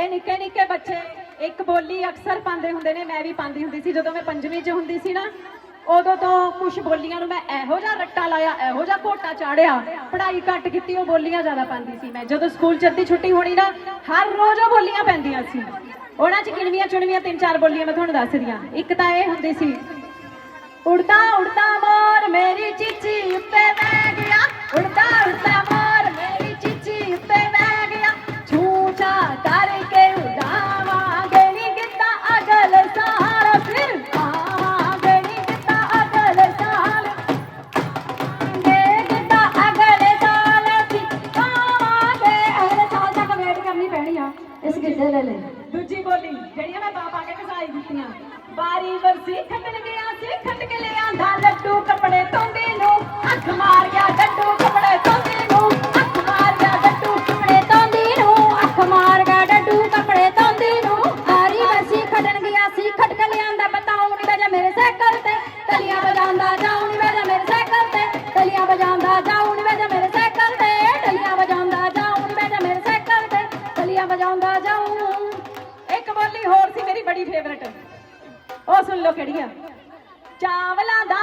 ਇਹ ਨਿੱਕੇ ਨਿੱਕੇ ਬੱਚੇ ਇੱਕ ਬੋਲੀ ਅਕਸਰ ਪਾਉਂਦੇ ਹੁੰਦੇ ਨੇ, ਮੈਂ ਵੀ ਪਾਉਂਦੀ ਹੁੰਦੀ ਸੀ। ਜਦੋਂ ਮੈਂ ਪੰਜਵੀਂ 'ਚ ਹੁੰਦੀ ਸੀ ਨਾ, ਉਦੋਂ ਤੋਂ ਕੁਝ ਬੋਲੀਆਂ ਨੂੰ ਮੈਂ ਇਹੋ ਜਿਹਾ ਰੱਟਾ ਲਾਇਆ, ਇਹੋ ਜਿਹਾ ਘੋਟਾ ਚਾੜਿਆ, ਪੜ੍ਹਾਈ ਘੱਟ ਕੀਤੀ, ਉਹ ਬੋਲੀਆਂ ਜ਼ਿਆਦਾ ਪਾਉਂਦੀ ਸੀ ਮੈਂ। ਜਦੋਂ ਸਕੂਲ 'ਚ ਅੱਧੀ ਛੁੱਟੀ ਹੋਣੀ ਨਾ, ਹਰ ਰੋਜ਼ ਉਹ ਬੋਲੀਆਂ ਪੈਂਦੀਆਂ ਸੀ। ਉਹਨਾਂ 'ਚ ਗਿਣਵੀਆਂ ਚੁਣਵੀਆਂ ਤਿੰਨ ਚਾਰ ਬੋਲੀਆਂ ਮੈਂ ਤੁਹਾਨੂੰ ਦੱਸ ਦਿਆਂ ਇੱਕ ਤਾਂ ਇਹ ਹੁੰਦੀ ਸੀ, ਉੜਦਾ ਉੜਦਾ ਮੋਰ ਮੇਰੀ ਚੀਚੀ ਉੱਤੇ ਬਹਿ ਗਿਆ, ਉੜਦਾ ਉੜਦਾ ਮੋਰ ਮੇਰੀ ਚੀਚੀ ਉੱਤੇ ਬਹਿ ਗਿਆ ਛੂਛਾ ਕਰਕੇ ਉਹ ਸੁਣ ਕਿਹੜੀ ਆ ਚਾਵਲਾਂ ਦਾ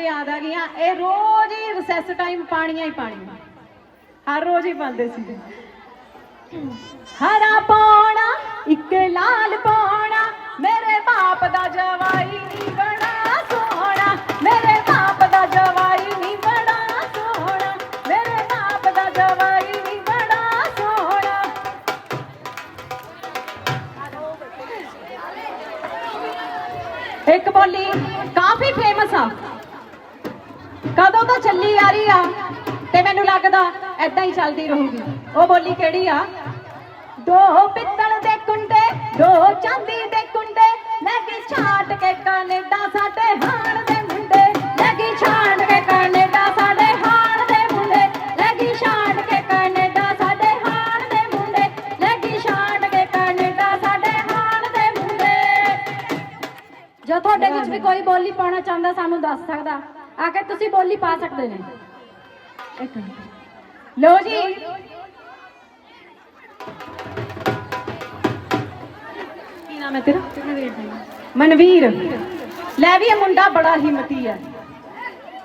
ਕੇ ਯਾਦ ਆ ਗਈਆਂ। ਇਹ ਰੋਜ਼ ਹੀ ਰਿਸੈਸ ਟਾਈਮ ਪਾਣੀਆਂ ਹੀ ਪਾਣੀਆਂ। ਹਰ ਰੋਜ਼ ਹੀ ਪਾਉਂਦੇ ਸੀ। ਹਰਾ ਪਾਉਣਾ, ਇੱਕ ਲਾਲ ਪਾਉਣਾ, ਮੇਰੇ ਬਾਪ ਦਾ ਜਵਾਈ ਨਹੀਂ ਬੜਾ ਸੋਹਣਾ। ਮੇਰੇ ਬਾਪ ਦਾ ਜਵਾਈ ਨਹੀਂ ਬੜਾ ਸੋਹਣਾ। ਮੇਰੇ ਬਾਪ ਦਾ ਜਵਾਈ ਨਹੀਂ ਬੜਾ ਸੋਹਣਾ। ਇੱਕ ਬੋਲੀ, ਕਾਫੀ ਫੇਮਸ ਆ। ਕਦੋਂ ਤੋਂ ਚੱਲੀ ਆ ਰਹੀ ਆ? ਤੇ ਮੈਨੂੰ ਲੱਗਦਾ ਐਦਾਂ ਹੀ ਚੱਲਦੀ ਰਹੂਗੀ। ਉਹ ਬੋਲੀ ਕਿਹੜੀ ਆ? ਦੋ ਪਿੱਤਲ ਦੇ ਕੁੰਡੇ, ਦੋ ਚਾਂਦੀ ਦੇ ਕੁੰਡੇ ਲੈ ਕੇ ਛਾਟ ਕੇ ਕੈਨੇਡਾ ਸਾਡੇ ਹਾਣ ਦੇ ਮੁੰਡੇ। ਲੱਗੀ ਛਾਂਟ ਕੇ ਕੈਨੇਡਾ ਸਾਡੇ ਹਾਣ ਦੇ ਮੁੰਡੇ। ਲੱਗੀ ਛਾਂਟ ਕੇ ਕੈਨੇਡਾ ਸਾਡੇ ਹਾਣ ਦੇ ਮੁੰਡੇ। ਲੱਗੀ ਛਾਂਟ ਕੇ ਕੈਨੇਡਾ ਸਾਡੇ ਹਾਣ ਦੇ ਮੁੰਡੇ। ਜੋ ਤੁਹਾਡੇ ਵਿੱਚ ਵੀ ਕੋਈ ਬੋਲੀ ਪਾਉਣਾ ਚਾਹੁੰਦਾ ਸਾਨੂੰ ਦੱਸ ਸਕਦਾ। ਆ ਕੇ ਤੁਸੀਂ ਬੋਲੀ ਪਾ ਸਕਦੇ ਨੇ। ਇੱਕ ਮਿੰਟ। ਲਓ ਜੀ। ਕੀ ਨਾਮ ਹੈ ਤੇਰਾ? ਮਨਵੀਰ। ਲੈ ਵੀ ਇਹ ਮੁੰਡਾ ਬੜਾ ਹਿੰਮਤੀ ਹੈ।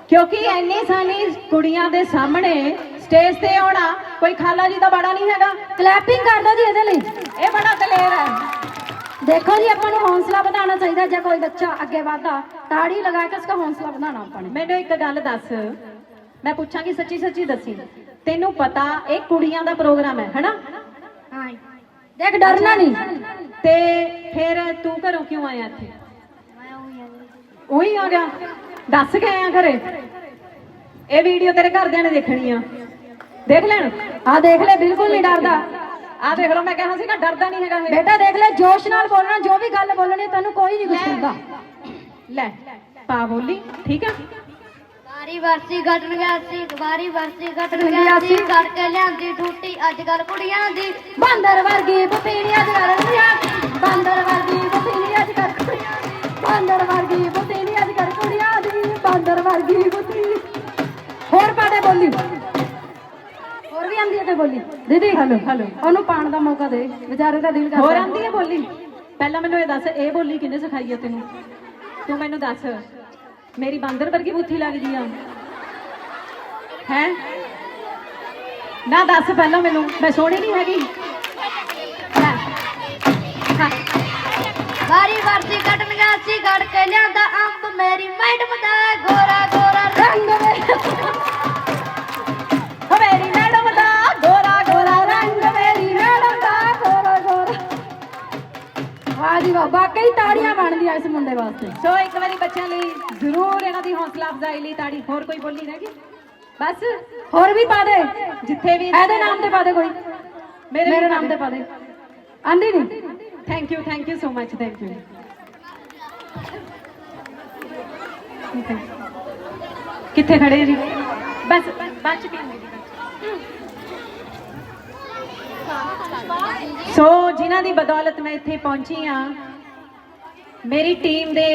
ਕਿਉਂਕਿ ਐਨੀ ਸਾਨੀ ਕੁੜੀਆਂ ਦੇ ਸਾਹਮਣੇ ਸਟੇਜ ਤੇ ਆਉਣਾ ਕੋਈ ਖਾਲਾ ਜੀ ਦਾ ਬੜਾ ਨਹੀਂ ਹੈਗਾ। ਕਲੈਪਿੰਗ ਕਰ ਦਿਓ ਜੀ ਇਹਦੇ ਲਈ। ਇਹ ਬੜਾ ਦਲੇਰ ਹੈ। ਦੇਖੋ ਜੀ ਆਪਾਂ ਨੂੰ ਹੌਸਲਾ ਵਧਾਉਣਾ ਚਾਹੀਦਾ ਜੇ ਕੋਈ ਬੱਚਾ ਅੱਗੇ ਵਧਦਾ ਤਾੜੀ ਲਗਾ ਕੇ ਉਸਦਾ ਹੌਸਲਾ ਵਧਾਉਣਾ ਆਪਾਂ ਨੇ। ਮੈਨੂੰ ਇੱਕ ਗੱਲ ਦੱਸ। ਮੈਂ ਪੁੱਛਾਂਗੀ ਸੱਚੀ ਸੱਚੀ ਦੱਸੀ। ਤੈਨੂੰ ਪਤਾ ਇਹ ਕੁੜੀਆਂ ਦਾ ਪ੍ਰੋਗਰਾਮ ਹੈ ਹਨਾ? ਹਾਂ ਦੇਖ ਡਰਨਾ ਨਹੀਂ। ਤੇ ਫਿਰ ਤੂੰ ਘਰੋਂ ਕਿਉਂ ਆਇਆ ਇੱਥੇ? ਉਹੀ ਆ ਗਿਆ। ਦੱਸ ਕੇ ਆਇਆ ਘਰੇ। ਇਹ ਵੀਡੀਓ ਤੇਰੇ ਘਰਦਿਆਂ ਨੇ ਦੇਖਣੀ ਆ। ਦੇਖ ਲੈਣ। ਆ ਦੇਖ ਲੈ ਬਿਲਕੁਲ ਨਹੀਂ ਡਰਦਾ। ਆ ਦੇਖ ਲਓ ਮੈਂ ਕਿਹਾ ਸੀਗਾ ਡਰਦਾ ਨਹੀਂ ਹੈਗਾ ਇਹ। ਬੇਟਾ ਦੇਖ ਲੈ ਜੋਸ਼ ਨਾਲ ਬੋਲਣਾ ਜੋ ਵੀ ਗੱਲ ਬੋਲਣੀ ਤੈਨੂੰ ਕੋਈ ਨਹੀਂ ਕੁਝ ਕਹਿੰਦਾ ਲੈ ਪਾ ਬੋਲੀ ਠੀਕ ਆ? ਵਾਰੀ ਵਰਸੀ ਘਟਣ ਗਿਆ ਸੀ ਵਾਰੀ ਵਰਸੀ ਘਟਣ ਗਿਆ ਸੀ। ਸੀ। ਕਰਕੇ ਲਿਆਂਦੀ ਠੂਟੀ ਅੱਜ ਕੱਲ ਕੁੜੀਆਂ ਦੀ। ਬਾਂਦਰ ਵਰਗੀ ਬੁੱਧੀਨੀ ਅੱਜ ਕੱਲ ਕੁੜੀਆਂ ਦੀ ਬਾਂਦਰ ਵਰਗੀ ਬੁੱਧੀਨੀ ਅੱਜ ਕੱਲ ਕੁੜੀਆਂ ਦੀ ਬਾਂਦਰ ਵਰਗੀ ਬੁੱਧੀਨੀ ਅੱਜ ਕੱਲ ਕੁੜੀਆਂ ਦੀ ਬਾਂਦਰ ਵਰਗੀ ਬੁੱਧੀ ਹੋਰ ਪਾੜੇ ਬੋਲੀ। ਵੀ ਆਂਦੀ ਹੈ ਤੇ ਬੋਲੀ? ਦੀਦੀ ਹਲੋ ਹਲੋ ਉਹਨੂੰ ਪਾਣ ਦਾ ਮੌਕਾ ਦੇ ਵਿਚਾਰੇ ਦਾ ਦਿਲ ਕਰਦਾ। ਹੋਰ ਆਂਦੀ ਹੈ ਬੋਲੀ? ਪਹਿਲਾਂ ਮੈਨੂੰ ਇਹ ਦੱਸ ਇਹ ਬੋਲੀ ਕਿਹਨੇ ਸਿਖਾਈ ਹੈ ਤੈਨੂੰ? ਤੂੰ ਮੈਨੂੰ ਦੱਸ ਮੇਰੀ ਬਾਂਦਰ ਵਰਗੀ ਬੁੱਥੀ ਲੱਗਦੀ ਆ। ਹੈ? ਨਾ ਦੱਸ ਪਹਿਲਾਂ ਮੈਨੂੰ ਮੈਂ ਸੋਹਣੀ ਨਹੀਂ ਹੈਗੀ। ਲੈ। ਹਾਂ। ਵਾਰੀ ਵਰਸੀ ਘਟਣ ਗਿਆ ਸੀ ਘੜ ਕੇ ਲਿਆਂਦਾ ਅੰਬ। ਮੇਰੀ ਮੈਡਮ ਦਾ ਗੋਰਾ ਗੋਰਾ ਰੰਗ ਓ ਵਾਹ ਜੀ ਵਾਹ ਵਾਕਈ ਤਾੜੀਆਂ ਬਣਦੀਆਂ ਇਸ ਮੁੰਡੇ ਵਾਸਤੇ। ਸੋ ਇੱਕ ਵਾਰੀ ਬੱਚਿਆਂ ਲਈ ਜ਼ਰੂਰ ਇਹਨਾਂ ਦੀ ਹੌਸਲਾ ਅਫਜ਼ਾਈ ਲਈ ਤਾੜੀ ਹੋਰ ਕੋਈ ਬੋਲੀ ਹੈਗੀ ਬਸ ਹੋਰ ਵੀ ਪਾ ਦੇ। ਜਿੱਥੇ ਵੀ ਇਹਦੇ ਨਾਮ ਤੇ ਪਾ ਦੇ ਕੋਈ। ਮੇਰੇ ਨਾਮ ਤੇ ਪਾ ਦੇ। ਆਂਦੀ ਨਹੀਂ thank you thank you so much thank you ਕਿੱਥੇ? ਖੜੇ ਜੀ? ਬਸ ਬਾਅਦ ਚ ਪੀਵਾਂਗੇ ਜੀ ਸੋ ਜਿਨ੍ਹਾਂ ਦੀ ਬਦੌਲਤ ਮੈਂ ਇੱਥੇ ਪਹੁੰਚੀ ਆ ਮੇਰੀ ਟੀਮ ਦੇ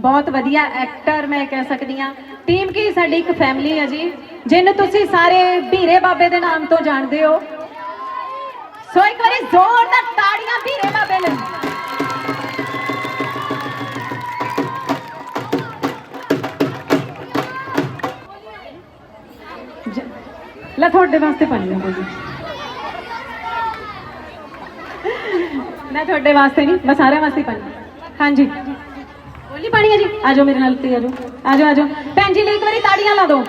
ਬਹੁਤ ਵਧੀਆ ਐਕਟਰ ਮੈਂ ਕਹਿ ਸਕਦੀ ਆ ਟੀਮ ਕੀ? ਸਾਡੀ ਇੱਕ ਫੈਮਿਲੀ ਹੈ ਜੀ, ਜਿਹਨੂੰ ਤੁਸੀਂ ਸਾਰੇ ਵੀਰੇ ਬਾਬੇ ਦੇ ਨਾਮ ਤੋਂ ਜਾਣਦੇ ਹੋ। ਸੋ ਇੱਕ ਵਾਰੀ ਜ਼ੋਰਦਾਰ ਤਾੜੀਆਂ ਵੀਰੇ ਬਾਬੇ ਲਈ ਲੈ, ਤੁਹਾਡੇ ਵਾਸਤੇ ਪਾਣੀ ਲਿਆਉਂਦਾ ਜੀ। ਮੈਂ ਤੁਹਾਡੇ ਵਾਸਤੇ ਨਹੀਂ, ਮੈਂ ਸਾਰਿਆਂ ਵਾਸਤੇ ਪਾਣੀ ਹਾਂਜੀ। ਬੋਲੀ ਪਾਣੀ ਹੈ ਜੀ। ਆਜੋ ਮੇਰੇ ਨਾਲ ਤੇ ਆਜੋ ਆਜੋ ਆਜੋ ਭੈਣ ਜੀ ਲਈ ਇੱਕ ਵਾਰੀ ਤਾੜੀਆਂ ਲਾ ਦਿਓ।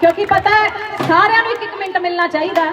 ਕਿਉਂਕਿ ਪਤਾ ਹੈ, ਸਾਰਿਆਂ ਨੂੰ ਇੱਕ ਇੱਕ ਮਿੰਟ ਮਿਲਣਾ ਚਾਹੀਦਾ।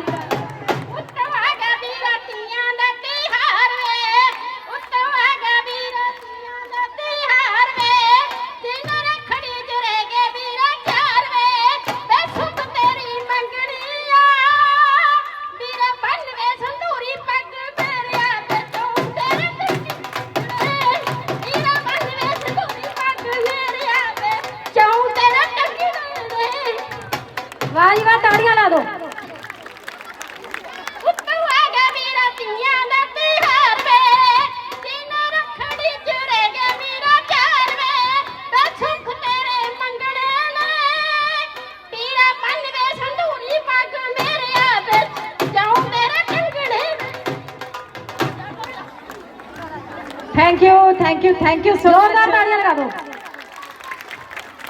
Thank you thank you thank you so ਜ਼ੋਰਦਾਰ ਤਾੜੀਆਂ ਲਗਾ ਦਿਓ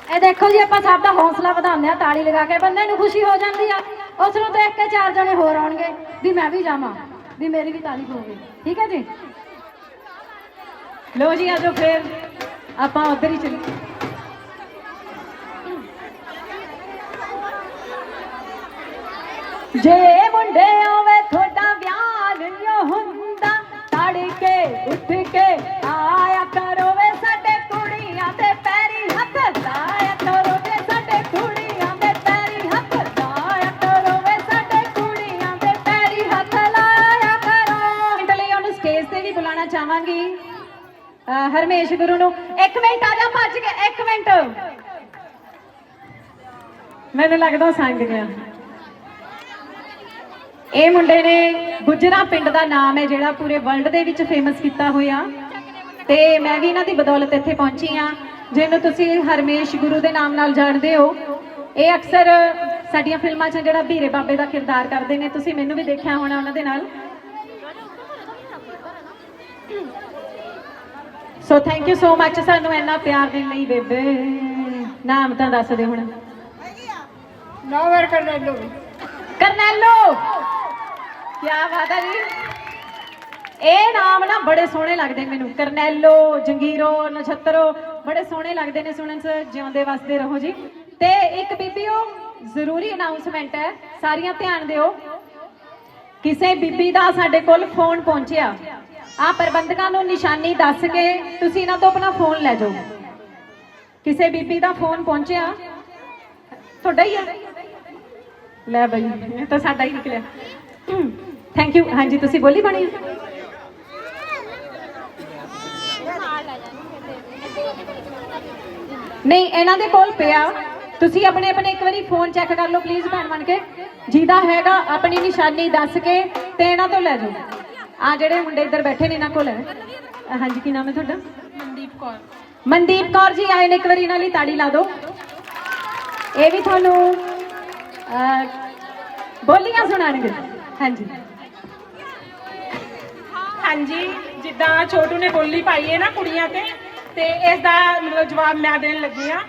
ਇਹ ਦੇਖੋ ਜੀ ਆਪਾਂ ਸਭ ਦਾ ਹੌਸਲਾ ਵਧਾਉਂਦੇ ਆ ਤਾੜੀ ਲਗਾ ਕੇ ਬੰਦੇ ਨੂੰ ਖੁਸ਼ੀ ਹੋ ਜਾਂਦੀ ਆ ਉਸ ਨੂੰ ਦੇਖ ਕੇ ਚਾਰ ਜਣੇ ਹੋਰ ਆਉਣਗੇ ਵੀ ਮੈਂ ਵੀ ਜਾਵਾਂ ਵੀ ਮੇਰੀ ਵੀ ਤਾਰੀਫ ਹੋਵੇ ਠੀਕ ਹੈ ਜੀ ਲੋ ਜੀ ਆਜੋ ਫਿਰ ਆਪਾਂ ਉਧਰ ਹੀ ਚੱਲੀਏ ਜੇ ਮੁੰਡੇ ਬੁਲਾਉਣਾ ਹਰਮੇਸ਼ ਗੁਰੂ ਨੂੰ। ਇੱਕ ਮਿੰਟ ਆ ਜਾ ਭੱਜ ਕੇ, ਇੱਕ ਮਿੰਟ। ਮੈਨੂੰ ਲੱਗਦਾ ਸੰਗ ਗਿਆ ਇਹ ਮੁੰਡੇ ਨੇ ਗੁਜਰਾ ਪਿੰਡ ਦਾ ਨਾਮ ਹੈ, ਜਿਹੜਾ ਪੂਰੇ ਵਰਲਡ ਦੇ ਵਿੱਚ ਫੇਮਸ ਕੀਤਾ ਹੋਇਆ। ਤੇ ਮੈਂ ਵੀ ਇਹਨਾਂ ਦੀ ਬਦੌਲਤ ਇੱਥੇ ਪਹੁੰਚੀ ਆ ਜਿਹਨੂੰ ਤੁਸੀਂ ਹਰਮੇਸ਼ ਗੁਰੂ ਦੇ ਨਾਮ ਨਾਲ ਜਾਣਦੇ ਹੋ। ਇਹ ਅਕਸਰ ਸਾਡੀਆਂ ਫਿਲਮਾਂ 'ਚ ਜਿਹੜਾ ਵੀਰੇ ਬਾਬੇ ਦਾ ਕਿਰਦਾਰ ਕਰਦੇ ਨੇ। ਤੁਸੀਂ ਮੈਨੂੰ ਵੀ ਦੇਖਿਆ ਹੋਣਾ ਉਹਨਾਂ ਦੇ ਨਾਲ। ਸੋ ਥੈਂਕ ਯੂ ਸੋ ਮੱਚ ਸਾਨੂੰ ਇੰਨਾ ਪਿਆਰ ਦੇਣ ਲਈ ਬੇਬੇ। ਨਾਮ ਤਾਂ ਦੱਸ ਦੇ ਹੁਣ। ਨੋਵਰ ਕਰਨੈਲੋ। ਕਰਨੈਲੋ! ਕੀ ਬਾਤ ਹੈ ਜੀ। ਇਹ ਨਾਮ ਨਾ ਬੜੇ ਸੋਹਣੇ ਲੱਗਦੇ ਮੈਨੂੰ। ਕਰਨੈਲੋ ਜੰਗੀਰੋ ਨਛੱਤਰੋ ਬੜੇ ਸੋਹਣੇ ਲੱਗਦੇ ਨੇ ਸੁਣਨ ਚ ਜਿਉਂਦੇ ਵਸਦੇ ਰਹੋ ਜੀ। ਤੇ ਇੱਕ ਬੀਬੀਓ ਜ਼ਰੂਰੀ ਅਨਾਉਂਸਮੈਂਟ ਹੈ। ਸਾਰੀਆਂ ਧਿਆਨ ਦਿਓ। ਕਿਸੇ ਬੀਬੀ ਦਾ ਸਾਡੇ ਕੋਲ ਫੋਨ ਪਹੁੰਚਿਆ। ਆ ਪ੍ਰਬੰਧਕਾਂ ਨੂੰ ਨਿਸ਼ਾਨੀ ਦੱਸ ਕੇ ਤੁਸੀਂ ਇਹਨਾਂ ਤੋਂ ਆਪਣਾ ਫੋਨ ਲੈ ਜਾਓ। ਕਿਸੇ ਬੀਬੀ ਦਾ ਫੋਨ ਪਹੁੰਚਿਆ? ਤੁਹਾਡਾ ਹੀ ਹੈ ਲੈ ਬਈ, ਇਹ ਤਾਂ ਸਾਡਾ ਹੀ ਨਿਕਲਿਆ। ਥੈਂਕ ਯੂ ਹਾਂਜੀ, ਤੁਸੀਂ ਬੋਲੀ ਬਣੀ? ਨਹੀਂ, ਇਹਨਾਂ ਦੇ ਕੋਲ ਪਿਆ। ਤੁਸੀਂ ਆਪਣੇ ਆਪਣੇ ਇੱਕ ਵਾਰੀ ਫੋਨ ਚੈੱਕ ਕਰ ਲਓ ਪਲੀਜ਼ ਭੈਣ ਬਣ ਕੇ। ਜਿਹਦਾ ਹੈਗਾ, ਆਪਣੀ ਨਿਸ਼ਾਨੀ ਦੱਸ ਕੇ ਤੇ ਇਹਨਾਂ ਤੋਂ ਲੈ ਜਾਓ। ਆ ਜਿਹੜੇ ਮੁੰਡੇ ਇੱਧਰ ਬੈਠੇ ਨੇ ਇਹਨਾਂ ਕੋਲ। ਹਾਂਜੀ ਕੀ ਨਾਮ ਹੈ ਤੁਹਾਡਾ? ਮਨਦੀਪ ਕੌਰ। ਮਨਦੀਪ ਕੌਰ ਜੀ ਆਏ ਨੇ ਇੱਕ ਵਾਰੀ ਇਹਨਾਂ ਲਈ ਤਾੜੀ ਲਾ ਦਿਓ। ਇਹ ਵੀ ਤੁਹਾਨੂੰ ਬੋਲੀਆਂ ਸੁਣਾਣਗੇ ਹਾਂਜੀ। ਹਾਂਜੀ ਜਿੱਦਾਂ ਛੋਟੂ ਨੇ ਬੋਲੀ ਪਾਈ ਹੈ ਨਾ ਕੁੜੀਆਂ ਤੇ ਤੇ ਇਸ ਦਾ ਮਤਲਬ ਜਵਾਬ ਮੈਂ ਦੇਣ ਲੱਗੀ ਆ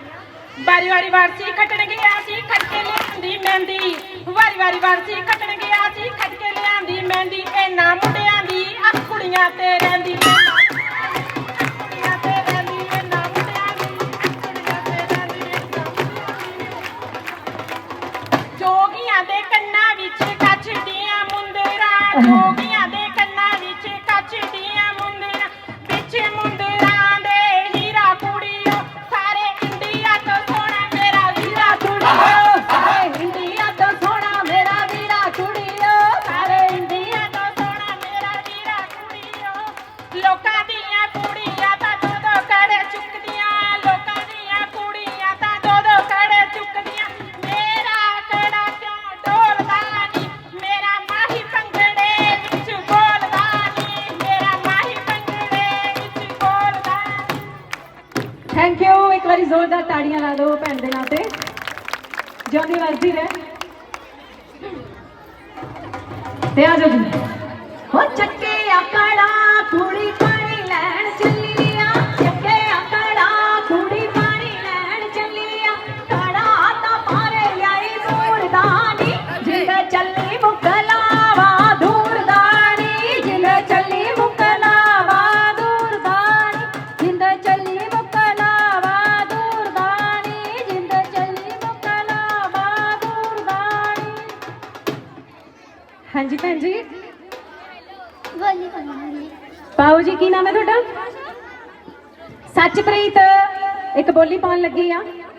ਵਾਰੀ ਵਾਰੀ ਵਾਰਸੀ ਖੱਟਣ ਗਿਆ ਸੀ ਖੱਟ ਕੇ ਲਿਆਂਦੀ ਮਹਿੰਦੀ। ਵਾਰੀ ਵਾਰੀ ਵਾਰਸੀ ਖੱਟਣ ਗਿਆ ਸੀ ਖੱਟ ਕੇ ਲਿਆਂਦੀ ਮਹਿੰਦੀ। ਇਹਨਾਂ ਮੁੰਡਿਆਂ ਦੀ ਅੱਖ ਕੁੜੀਆਂ ਤੇ ਰਹਿੰਦੀ ਹੋ ਚੱਕੇ ਆਕੜਾ, ਕੁੜੀ ਪਾਣੀ ਲੈਣ ਚੱਲੀ ਆ ਚੱਕੇ ਆਕੜਾ, ਕੁੜੀ ਪਾਣੀ ਲੈਣ ਚੱਲੀ ਆ ਕੜਾ ਤਾਂ ਪਾਰੇ ਲਿਆਈ ਮੂਰਦਾਨੀ ਜਿੰਦੇ ਚੱਲੀ ਮੁਕਲਾਵਾ ਦੂਰਦਾਨੀ। ਜਿੰਦ ਚੱਲੀ ਮੁਕਲਾਵਾ ਦੂਰਦਾਨੀ ਜਿੰਦ ਚੱਲੀ ਮੁਕਲਾਵਾ ਦੂਰਦਾਨੀ। ਜਿੰਦ ਚੱਲੀ ਮੁਕਲਾਵਾ ਦੂਰਦਾਨੀ। ਹਾਂਜੀ ਭੈਣ ਜੀ ਬੋਲੀ ਬੋਲੀ ਪਾਉ ਜੀ, ਕੀ ਨਾਮ ਹੈ ਤੁਹਾਡਾ? ਸੱਚਪ੍ਰੀਤ, ਇੱਕ ਬੋਲੀ ਪਾਉਣ ਲੱਗੀ ਆ।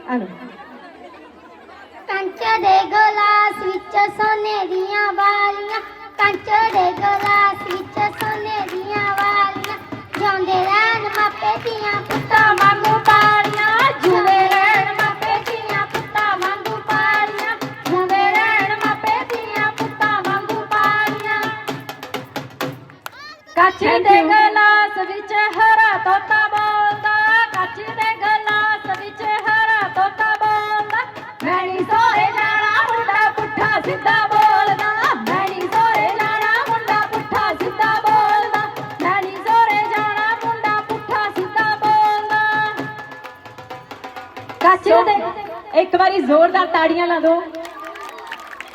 ਆ ਲਓ ਕੰਚ ਦੇ ਗਲਾਸ ਵਿੱਚ ਸੋਨੇ ਦੀਆਂ ਵਾਲੀਆਂ, ਕੰਚ ਦੇ ਗਲਾਸ ਵਿੱਚ ਸੋਨੇ ਦੀਆਂ ਵਾਲੀਆਂ ਜਾਂਦੇ ਰਹਿਣ ਮਾਪੇ ਦੀਆਂ ਪੁੱਤਾਂ ਵਾਂਗੂ ਕੱਚ Thank ਦੇ you. ਗਲਾਸ ਵਿੱਚ ਹਰਾ ਤੋਤਾ ਬੋਲਦਾ ਕੱਚ ਦੇ ਗਲਾਸ ਵਿੱਚ ਹਰਾ ਤੋਤਾ ਬੋਲਦਾ। ਮੈਣੀ ਸੋਰੇ ਜਾਣਾ ਮੁੰਡਾ ਪੁੱਠਾ ਸਿੱਧਾ ਬੋਲਦਾ। ਮੈਣੀ ਸੋਰੇ ਜਾਣਾ ਮੁੰਡਾ ਪੁੱਠਾ ਸਿੱਧਾ ਬੋਲਦਾ। ਮੈਣੀ ਸੋਰੇ ਜਾਣਾ ਮੁੰਡਾ ਪੁੱਠਾ ਸਿੱਧਾ ਬੋਲਦਾ। ਕੱਚ ਸੋ, ਦੇ ਇੱਕ ਵਾਰੀ ਜ਼ੋਰਦਾਰ ਤਾੜੀਆਂ ਲਾ ਦਿਓ।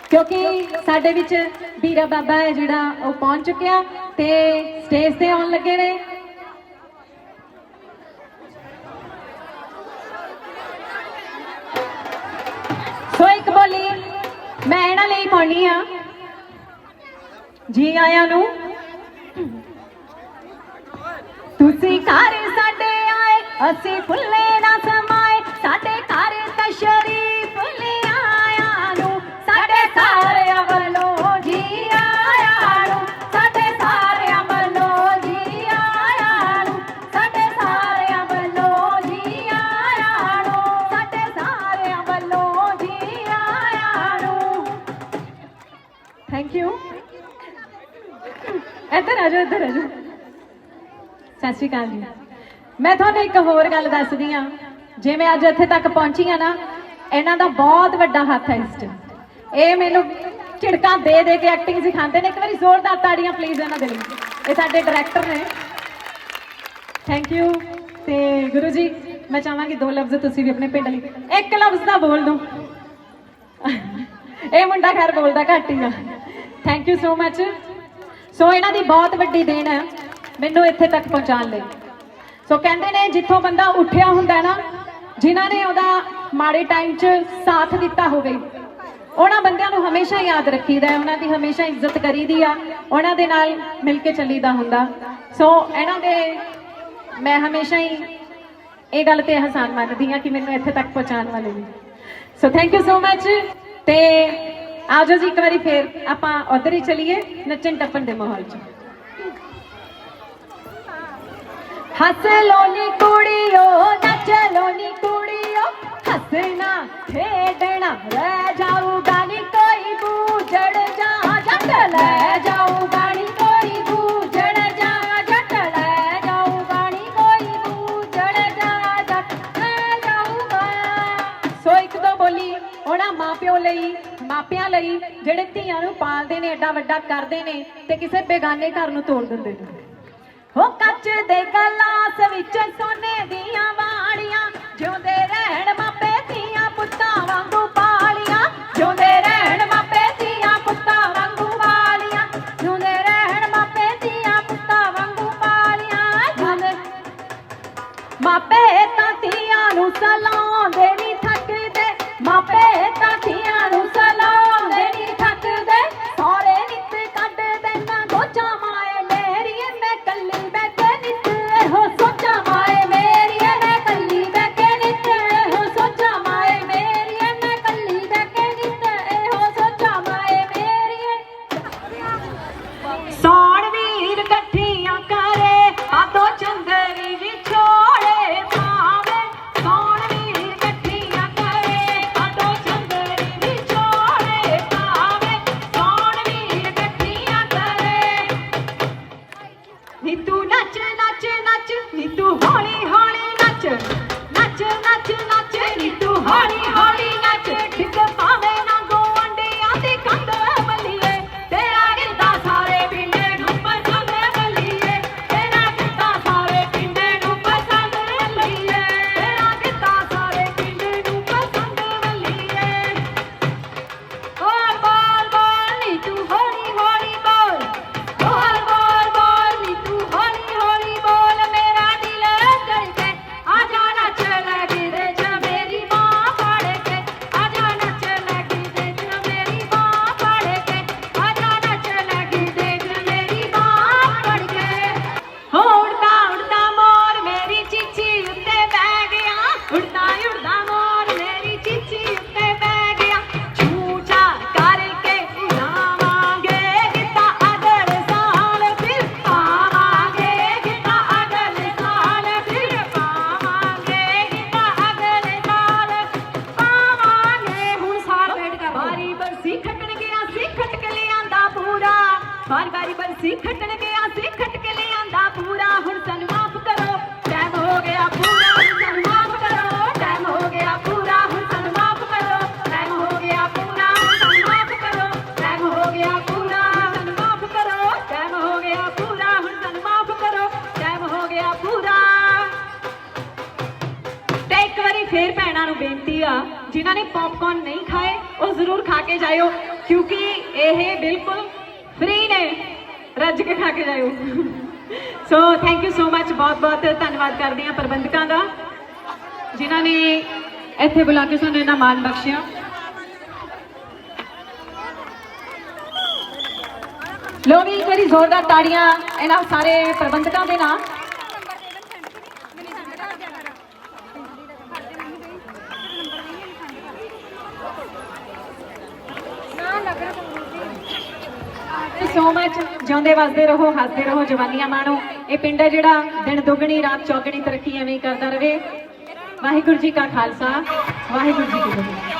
ਕਿਉਂਕਿ ਸਾਡੇ ਵਿੱਚ ਵੀਰਾ ਬਾਬਾ ਹੈ ਜਿਹੜਾ ਉਹ ਪਹੁੰਚ ਚੁੱਕਿਆ ਤੇ ਸਟੇਜ ਤੇ ਆਉਣ ਲੱਗੇ ਨੇ। ਸੋ ਇੱਕ ਬੋਲੀ ਮੈਂ ਇਹਨਾਂ ਲਈ ਪਾਉਣੀ ਆ। ਜੀ ਆਇਆਂ ਨੂੰ। ਤੁਸੀਂ ਘਰ ਸਾਡੇ ਆਏ, ਅਸੀਂ ਫੁੱਲੇ ਥੈਂਕ ਯੂ ਇੱਧਰ ਆ ਜਾਓ, ਇੱਧਰ ਆ ਜਾਓ। ਸਤਿ ਸ਼੍ਰੀ ਅਕਾਲ ਜੀ। ਮੈਂ ਤੁਹਾਨੂੰ ਇੱਕ ਹੋਰ ਗੱਲ ਦੱਸਦੀ ਆ ਜਿਵੇਂ ਅੱਜ ਇੱਥੇ ਤੱਕ ਪਹੁੰਚੀ ਆ ਨਾ, ਇਹਨਾਂ ਦਾ ਬਹੁਤ ਵੱਡਾ ਹੱਥ ਹੈ ਇਸ 'ਚ। ਇਹ ਮੈਨੂੰ ਝਿੜਕਾਂ ਦੇ ਦੇ ਕੇ ਐਕਟਿੰਗ ਸਿਖਾਉਂਦੇ ਨੇ। ਇੱਕ ਵਾਰੀ ਜ਼ੋਰਦਾਰ ਤਾੜੀਆਂ ਪਲੀਜ਼ ਇਹਨਾਂ ਦੇ ਲਈ। ਇਹ ਸਾਡੇ ਡਾਇਰੈਕਟਰ ਨੇ। ਥੈਂਕ ਯੂ ਤੇ ਗੁਰੂ ਜੀ, ਮੈਂ ਚਾਹਾਂਗੀ ਦੋ ਲਫ਼ਜ਼ ਤੁਸੀਂ ਵੀ ਆਪਣੇ ਪਿੰਡ ਲਈ। ਇੱਕ ਲਫ਼ਜ਼ ਦਾ ਬੋਲ ਦਿਓ। ਇਹ ਮੁੰਡਾ ਖੈਰ ਬੋਲਦਾ ਘੱਟ ਹੀ ਆ। ਥੈਂਕ ਯੂ ਸੋ ਮੱਚ ਸੋ ਇਹਨਾਂ ਦੀ ਬਹੁਤ ਵੱਡੀ ਦੇਣ ਹੈ ਮੈਨੂੰ ਇੱਥੇ ਤੱਕ ਪਹੁੰਚਾਉਣ ਲਈ। ਸੋ ਕਹਿੰਦੇ ਨੇ ਜਿੱਥੋਂ ਬੰਦਾ ਉੱਠਿਆ ਹੁੰਦਾ ਨਾ, ਜਿਨ੍ਹਾਂ ਨੇ ਉਹਦਾ ਮਾੜੇ ਟਾਈਮ 'ਚ ਸਾਥ ਦਿੱਤਾ ਹੋਵੇ, ਉਹਨਾਂ ਬੰਦਿਆਂ ਨੂੰ ਹਮੇਸ਼ਾ ਯਾਦ ਰੱਖੀਦਾ ਹੈ, ਉਹਨਾਂ ਦੀ ਹਮੇਸ਼ਾ ਇੱਜ਼ਤ ਕਰੀਦੀ ਆ, ਉਹਨਾਂ ਦੇ ਨਾਲ ਮਿਲ ਕੇ ਚੱਲੀਦਾ ਹੁੰਦਾ। ਸੋ ਇਹਨਾਂ ਦੇ ਮੈਂ ਹਮੇਸ਼ਾ ਹੀ ਇਹ ਗੱਲ ਤੇ ਹਸਾਨ ਮੰਨਦੀ ਆ ਕਿ ਮੈਨੂੰ ਇੱਥੇ ਤੱਕ ਪਹੁੰਚਾਉਣ ਵਾਲੇ ਨੇ। ਸੋ ਥੈਂਕ ਯੂ ਸੋ ਮੱਚ ਤੇ ਆਜੋ ਜੀ ਇੱਕ ਵਾਰੀ ਫੇਰ ਆਪਾਂ ਉਧਰ ਹੀ ਚਲੀਏ ਨੱਚਣ ਟੱਪਣ ਦੇ ਮਾਹੌਲ 'ਚ। ਹੱਸ ਲੋ ਨੀ ਕੁੜੀਓ, ਨੱਚ ਲੋ ਨੀ ਕੁੜੀਓ ਹੱਸਣਾ ਖੇਡਣਾ, ਰਹਿ ਜਾਊਗਾ ਨੀ ਕੋਈ ਬੂਝੜ ਜਾ ਜੱਟ ਲੈ ਜਾਊਗਾ ਜਿਹੜੇ ਧੀਆਂ ਨੂੰ ਪਾਲਦੇ ਨੇ, ਐਡਾ ਵੱਡਾ ਕਰਦੇ ਨੇ ਤੇ ਕਿਸੇ ਬੇਗਾਨੇ ਘਰ ਨੂੰ ਤੋੜ ਦਿੰਦੇ ਨੇ। ਉਹ ਕੱਚ ਦੇ ਗਲਾਸ ਵਿੱਚ ਸੋਨੇ ਦੀਆਂ ਜਿਨ੍ਹਾਂ ਨੇ ਪੌਪਕਾਰਨ ਨਹੀਂ ਖਾਏ, ਉਹ ਜ਼ਰੂਰ ਖਾ ਕੇ ਜਾਇਓ, ਕਿਉਂਕਿ ਇਹ ਬਿਲਕੁਲ ਫ੍ਰੀ ਨੇ। ਰੱਜ ਕੇ ਖਾ ਕੇ ਜਾਇਓ। ਸੋ ਥੈਂਕ ਯੂ ਸੋ ਮੱਚ ਬਹੁਤ ਬਹੁਤ ਧੰਨਵਾਦ ਕਰਦੇ ਹਾਂ ਪ੍ਰਬੰਧਕਾਂ ਦਾ, ਜਿਨ੍ਹਾਂ ਨੇ ਇੱਥੇ ਬੁਲਾ ਕੇ ਸਾਨੂੰ ਇਹਨਾਂ ਮਾਨ ਬਖਸ਼ਿਆ। ਲੋਕੀ ਇੱਕ ਵਾਰੀ ਜ਼ੋਰਦਾਰ ਤਾੜੀਆਂ ਇਹਨਾਂ ਸਾਰੇ ਪ੍ਰਬੰਧਕਾਂ ਦੇ ਨਾਲ। ਚਾਹੁੰਦੇ ਵਸਦੇ ਰਹੋ, ਹੱਸਦੇ ਰਹੋ ਜਵਾਨੀਆਂ ਮਾਣੋ। ਇਹ ਪਿੰਡ ਹੈ ਜਿਹੜਾ ਦਿਨ ਦੁੱਗਣੀ, ਰਾਤ ਚੌਗਣੀ ਤਰੱਕੀ ਐਵੇਂ ਕਰਦਾ ਰਹੇ। ਵਾਹਿਗੁਰੂ ਜੀ ਕਾ ਖਾਲਸਾ, ਵਾਹਿਗੁਰੂ ਜੀ ਕੀ ਫਤਿਹ।